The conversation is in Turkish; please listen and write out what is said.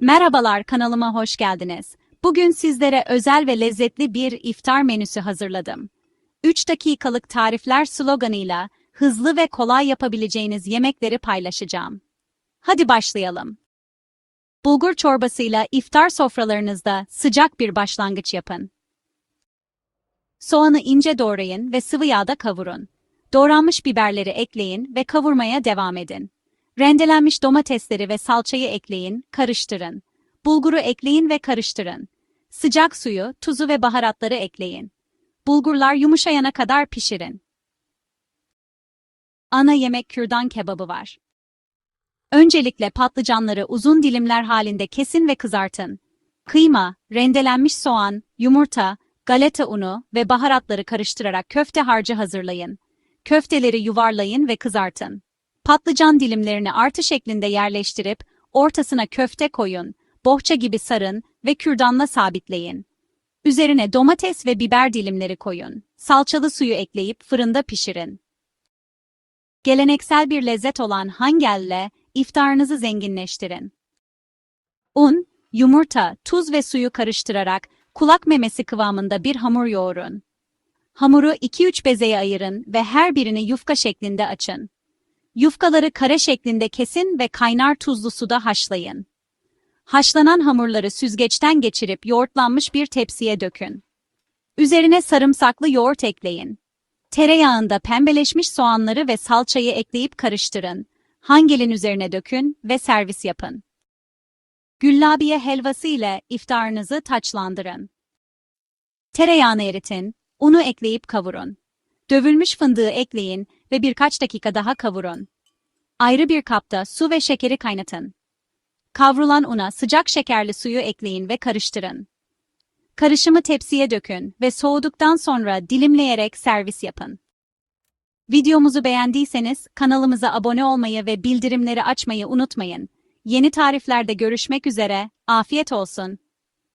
Merhabalar kanalıma hoş geldiniz. Bugün sizlere özel ve lezzetli bir iftar menüsü hazırladım. 3 dakikalık tarifler sloganıyla hızlı ve kolay yapabileceğiniz yemekleri paylaşacağım. Hadi başlayalım. Bulgur çorbasıyla iftar sofralarınızda sıcak bir başlangıç yapın. Soğanı ince doğrayın ve sıvı yağda kavurun. Doğranmış biberleri ekleyin ve kavurmaya devam edin. Rendelenmiş domatesleri ve salçayı ekleyin, karıştırın. Bulguru ekleyin ve karıştırın. Sıcak suyu, tuzu ve baharatları ekleyin. Bulgurlar yumuşayana kadar pişirin. Ana yemek kürdan kebabı var. Öncelikle patlıcanları uzun dilimler halinde kesin ve kızartın. Kıyma, rendelenmiş soğan, yumurta, galeta unu ve baharatları karıştırarak köfte harcı hazırlayın. Köfteleri yuvarlayın ve kızartın. Patlıcan dilimlerini artı şeklinde yerleştirip ortasına köfte koyun, bohça gibi sarın ve kürdanla sabitleyin. Üzerine domates ve biber dilimleri koyun. Salçalı suyu ekleyip fırında pişirin. Geleneksel bir lezzet olan hangelle iftarınızı zenginleştirin. Un, yumurta, tuz ve suyu karıştırarak kulak memesi kıvamında bir hamur yoğurun. Hamuru 2-3 bezeye ayırın ve her birini yufka şeklinde açın. Yufkaları kare şeklinde kesin ve kaynar tuzlu suda haşlayın. Haşlanan hamurları süzgeçten geçirip yoğurtlanmış bir tepsiye dökün. Üzerine sarımsaklı yoğurt ekleyin. Tereyağında pembeleşmiş soğanları ve salçayı ekleyip karıştırın. Hangelin üzerine dökün ve servis yapın. Güllabiye helvası ile iftarınızı taçlandırın. Tereyağını eritin, unu ekleyip kavurun. Dövülmüş fındığı ekleyin ve birkaç dakika daha kavurun. Ayrı bir kapta su ve şekeri kaynatın. Kavrulan una sıcak şekerli suyu ekleyin ve karıştırın. Karışımı tepsiye dökün ve soğuduktan sonra dilimleyerek servis yapın. Videomuzu beğendiyseniz kanalımıza abone olmayı ve bildirimleri açmayı unutmayın. Yeni tariflerde görüşmek üzere, afiyet olsun.